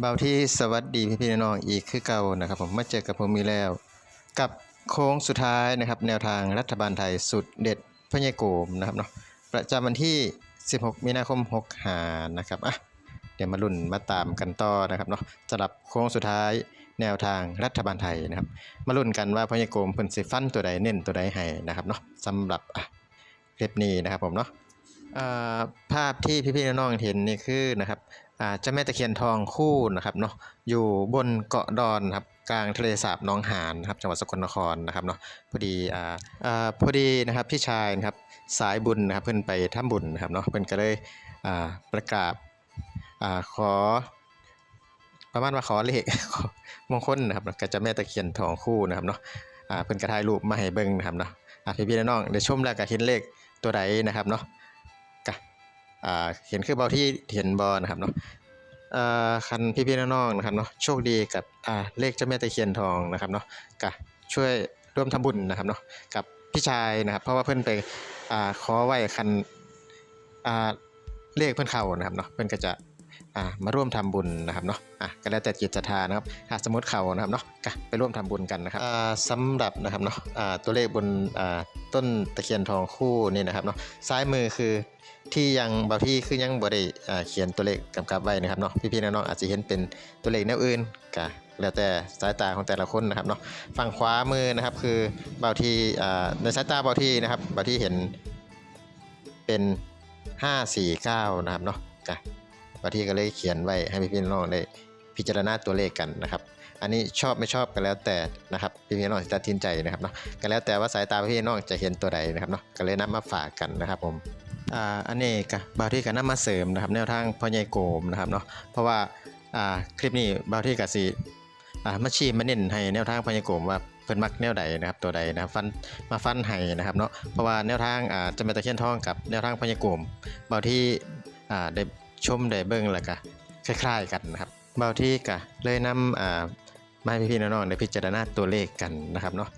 เบาที่สวัสดีพี่พี่ๆน้องๆอีกคือเก่านะครับผมมาเจอกับผมมีแล้ว กับโค้งสุดท้ายนะครับ แนวทางรัฐบาลไทยสุดเด็ดพญโกมนะครับเนาะประจำวันที่ 16 มีนาคม6หานะครับอะเดี๋ยวมาลุ้นมาตามกันต่อนะครับเนาะสำหรับโค้งสุดท้ายแนวทางรัฐบาลไทยนะครับ มาลุ้นกันว่าพญโกมเพิ่นสิฟันตัวใดเน้นตัวใดให้นะครับเนาะสำหรับอะคลิปนี้นะครับผมเนาะอ่าภาพที่พี่ๆน้องๆเห็นนี่คือนะครับ เจ้าแม่ตะเคียนทองคู่นะครับเนาะอยู่บนเกาะดอนครับกลางทะเลสาบหนองหานนะครับจังหวัดสกลนครนะครับเนาะพอดีอ่าอ่าพอดีนะครับพี่ชายนะครับสายบุญนะครับเพิ่นไปทำบุญนะครับเนาะเพิ่นก็เลยอ่าประกาศอ่าขอประมาณว่าขอเลขมงคลนะครับเนาะกับเจ้าแม่ตะเคียนทองคู่นะครับเนาะอ่าเพิ่นก็ถ่ายรูปมาให้เบิ่งนะครับเนาะอ่าพี่ๆน้องๆได้ชมแล้วก็เห็นเลขตัวใดนะครับเนาะ อ่าเห็นคือเบาที่เห็นบ่นะครับเนาะอ่อคันพี่ๆน้องๆนะครับเนาะโชคดีกับอ่าเลขเจ้าแม่ตะเคียนทองนะครับเนาะก็ช่วยร่วมทำบุญนะครับเนาะกับพี่ชายนะครับ เพราะว่าเพิ่อนไปอ่าขอไหว้คันอ่าเลขเพิ่อนเขานะครับเนาะเพิ่อนก็จะอ่ามาร่วมทำบุญนะครับเนาะอะก็แล้วแต่จิตศรัทธานะครับถ้าสมมติเขานะครับเนาะก็ไปร่วมทำบุญกันนะครับอ่าสำหรับนะครับเนาะอ่าตัวเลขบนอ่าต้นตะเคียนทองคู่นี่นะครับเนาะซ้ายมือคือ ที่ยังบางที่คือยังบ่ได้เขียนตัวเลขกำกับไว้นะครับเนาะพี่ๆน้องๆอาจจะเห็นเป็นตัวเลขแนวอื่นก็แล้วแต่สายตาของแต่ละคนนะครับเนาะฝั่งขวามือนะครับคือบางที่ในสายตาบางที่นะครับบางที่เห็นเป็น 549 นะครับเนาะก็บางที่ก็เลยเขียนไว้ให้พี่ๆน้องๆได้พิจารณาตัวเลขกันนะครับอันนี้ชอบไม่ชอบก็แล้วแต่นะครับพี่ๆน้องจะตัดสินใจนะครับเนาะก็แล้วแต่ว่าสายตาพี่ๆน้องจะเห็นตัวใดนะครับเนาะก็เลยนำมาฝากกันนะครับผม อ่าอันนี้ก็บาวที่ก็นำมาเสริมนะครับ แนวทางพ่อใหญ่โกมนะครับเนาะเพราะว่าอ่าคลิปนี้บาวที่ก็สิอ่ามาชี้มาเน้นให้แนวทางพ่อใหญ่โกมว่าเพิ่นมักแนวใดนะครับตัวใดนะครับฟันมาฟันให้นะครับเนาะเพราะว่าแนวทางอ่าจะเป็นตะเคียนทองกับแนวทางพ่อใหญ่โกมบาวที่อ่าได้ชมได้เบิ่งแล้วก็คล้าย ๆ กันนะครับบาวที่ก็เลยนำอ่ามาพี่ๆน้องๆได้พิจารณาตัวเลขกันนะครับเนาะ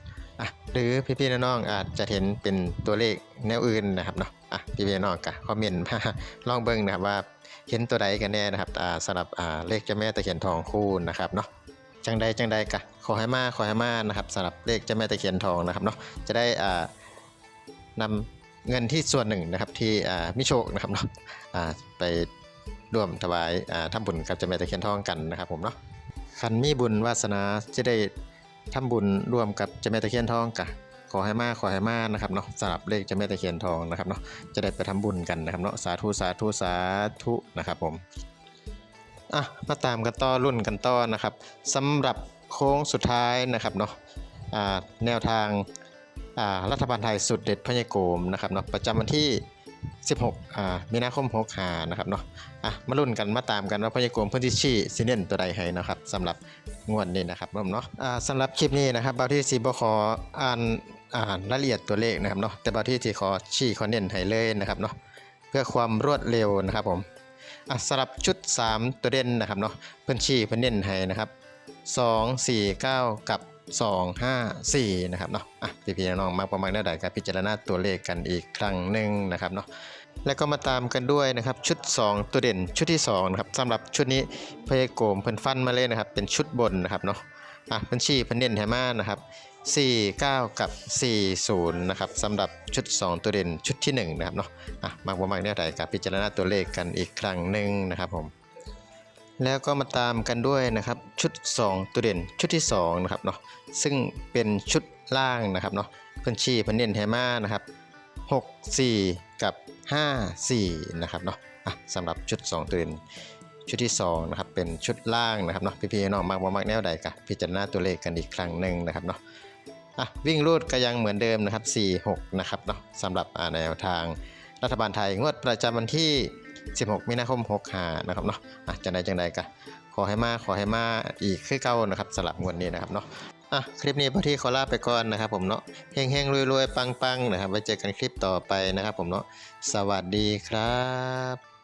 อะหรือพี่ๆน้องๆอาจจะเห็นเป็นตัวเลขแนวอื่นนะครับเนาะอะพี่ๆน้องๆก็คอมเมนต์มาลองเบิ่งนะครับว่าเห็นตัวใดกันแน่นะครับอ่าสำหรับอ่าเลขเจ้าแม่ตะเคียนทองคู่นะครับเนาะจังใดจังใดก็ขอให้มาขอให้มานะครับสำหรับเลขเจ้าแม่ตะเคียนทองนะครับเนาะจะได้อ่านำเงินที่ส่วนหนึ่งนะครับที่อ่ามิโชคนะครับเนาะอ่าไปร่วมถวายอ่าทำบุญกับเจ้าแม่ตะเคียนทองกันนะครับผมเนาะคันมีบุญวาสนาจะได้ ทำบุญร่วมกับเจ้าแม่ตะเคียนทองกะขอให้มาขอให้มานะครับเนาะสำหรับเลขเจ้าแม่ตะเคียนทองนะครับเนาะจะได้ไปทำบุญกันนะครับเนาะสาธุสาธุสาธุนะครับผมอะมาตามกันต่อรุ่นกันต่อนะครับสำหรับโค้งสุดท้ายนะครับเนาะแนวทางรัฐบาลไทยสุดเด็ดพญโกมนะครับเนาะประจำวันที่ 16อ่ามีนาคม65นะครับเนาะอะมาลุ้นกันมาตามกันว่าพญโกมเพื้นที่ชี้สิเน้นตัวใดให้นะครับสำหรับ งวดนี้นะครับผมเนาะสำหรับคลิปนี้นะครับบาที่สีบขออ่านอ่านรายละเอียดตัวเลขนะครับเนาะแต่บาที่สีขอชี้คอนเน้นให้เลยนะครับเนาะเพื่อความรวดเร็วนะครับผมสำหรับชุด 3 ตัวเด่นนะครับเนาะเพิ่นชี้เพิ่นเน้นให้นะครับ 2 4 9 กับ 2 5 4 นะครับเนาะอะพี่ๆน้องๆมาประมาณได้ใดก็พิจารณาตัวเลขกันอีกครั้งหนึ่งนะครับเนาะ แล้วก็มาตามกันด้วยนะครับชุด 2 ตัวเด่นชุดที่2นะครับสำหรับชุดนี้พยโกมเพิ่นฟันมาเลยนะครับ เป็นชุดบนนะครับเนาะอะเพิ่นชี้เพิ่นเน้นให้มานะครับ 49 กับ 40 นะครับสำหรับชุด 2 ตัวเด่นชุดที่ 1 นะครับเนาะอะมากบ่มากแน่ใดกับพิจารณาตัวเลขกันอีกครั้งหนึ่งนะครับผมแล้วก็มาตามกันด้วยนะครับชุด 2 ตัวเด่นชุดที่2นะครับเนาะซึ่งเป็นชุดล่างนะครับเนาะเพิ่นชี้เพิ่นเน้นให้มานะครับ 6 4 กับ 5 4 นะครับเนาะะสำหรับชุด 2ตัวเด่นชุดที่ 2 นะครับ เป็นชุดล่างนะครับเนาะพี่ๆน้องๆมากบ่มากแนวใดกะพิจารณาตัวเลขกันอีกครั้งหนึ่งนะครับเนาะอะวิ่งรูดก็ยังเหมือนเดิมนะครับ 4 6 นะครับเนาะสำหรับแนวทางรัฐบาลไทยงวดประจำวันที่ 16 มีนาคม 65 นะครับเนาะอะจังใดจังใดกะขอให้มาขอให้มาอีกคือเก่านะครับสำหรับงวดนี้นะครับเนาะ อะคลิปนี้พอที่ขอลาไปก่อนนะครับผมเนาะเฮงๆรวยๆ ปังๆนะครับไว้เจอกันคลิปต่อไปนะครับผมเนาะสวัสดีครับ